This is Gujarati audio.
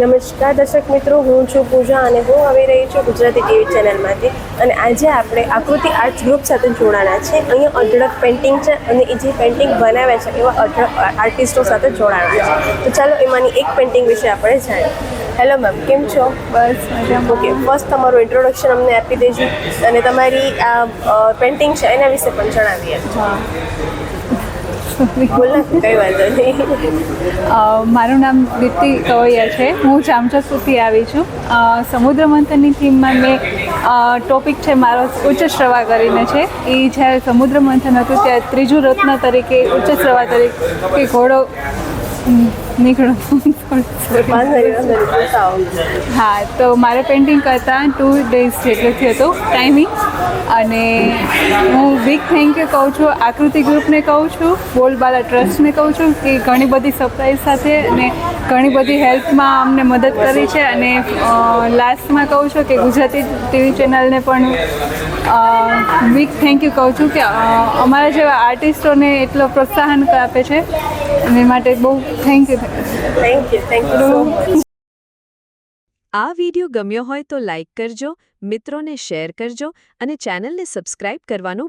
નમસ્કાર દર્શક મિત્રો હું છું પૂજા અને હું આવી રહી છું ગુજરાતી ટીવી ચેનલમાંથી. અને આજે આપણે આકૃતિ આર્ટ્સ ગ્રુપ સાથે જોડાણા છે. અહીંયા અઢળક પેઇન્ટિંગ છે અને એ જે પેઇન્ટિંગ બનાવે છે એવા અઢળક આર્ટિસ્ટો સાથે જોડાણા છે. તો ચાલો એમાંની એક પેઇન્ટિંગ વિશે આપણે જાણીએ. હેલો મેમ કેમ છો? બસ ઓકે ફર્સ્ટ તમારું ઇન્ટ્રોડક્શન અમને આપી દેજો. અને તમારી આ પેઇન્ટિંગ છે એના વિશે પણ જણાવીએ. મારું નામ દીપ્તિ કવૈયા છે. હું ચામચાસુરથી આવી છું. સમુદ્ર મંથનની થીમમાં મેં ટોપિક છે મારો ઉચ્ચ શ્રવા કરીને છે. એ જ્યારે સમુદ્ર મંથન હતું, ત્યારે ત્રીજું રત્ન તરીકે ઉચ્ચ શ્રવા તરીકે ઘોડો નીકળો. હા તો મારે પેઇન્ટિંગ કરતાં ટુ ડેઝ જેટલો થયો હતો ટાઈમિંગ અને હું બિગ થેન્ક યુ કહું છું આકૃતિ ગ્રુપને કહું છું બોલબાલા ટ્રસ્ટને કહું છું કે ઘણી બધી સરપ્રાઈઝ સાથે અને ઘણી બધી હેલ્પમાં અમને મદદ કરી છે. અને લાસ્ટમાં કહું છું કે ગુજરાતી ટીવી ચેનલને પણ બિગ થેન્ક યુ કહું છું કે અમારા જેવા આર્ટિસ્ટોને એટલો પ્રોત્સાહન આપે છે અને માટે બહુ thank you thank you thank you આ વિડિયો ગમ્યો હોય તો લાઇક કરજો મિત્રોને શેર કરજો અને ચેનલને સબસ્ક્રાઇબ કરવાનું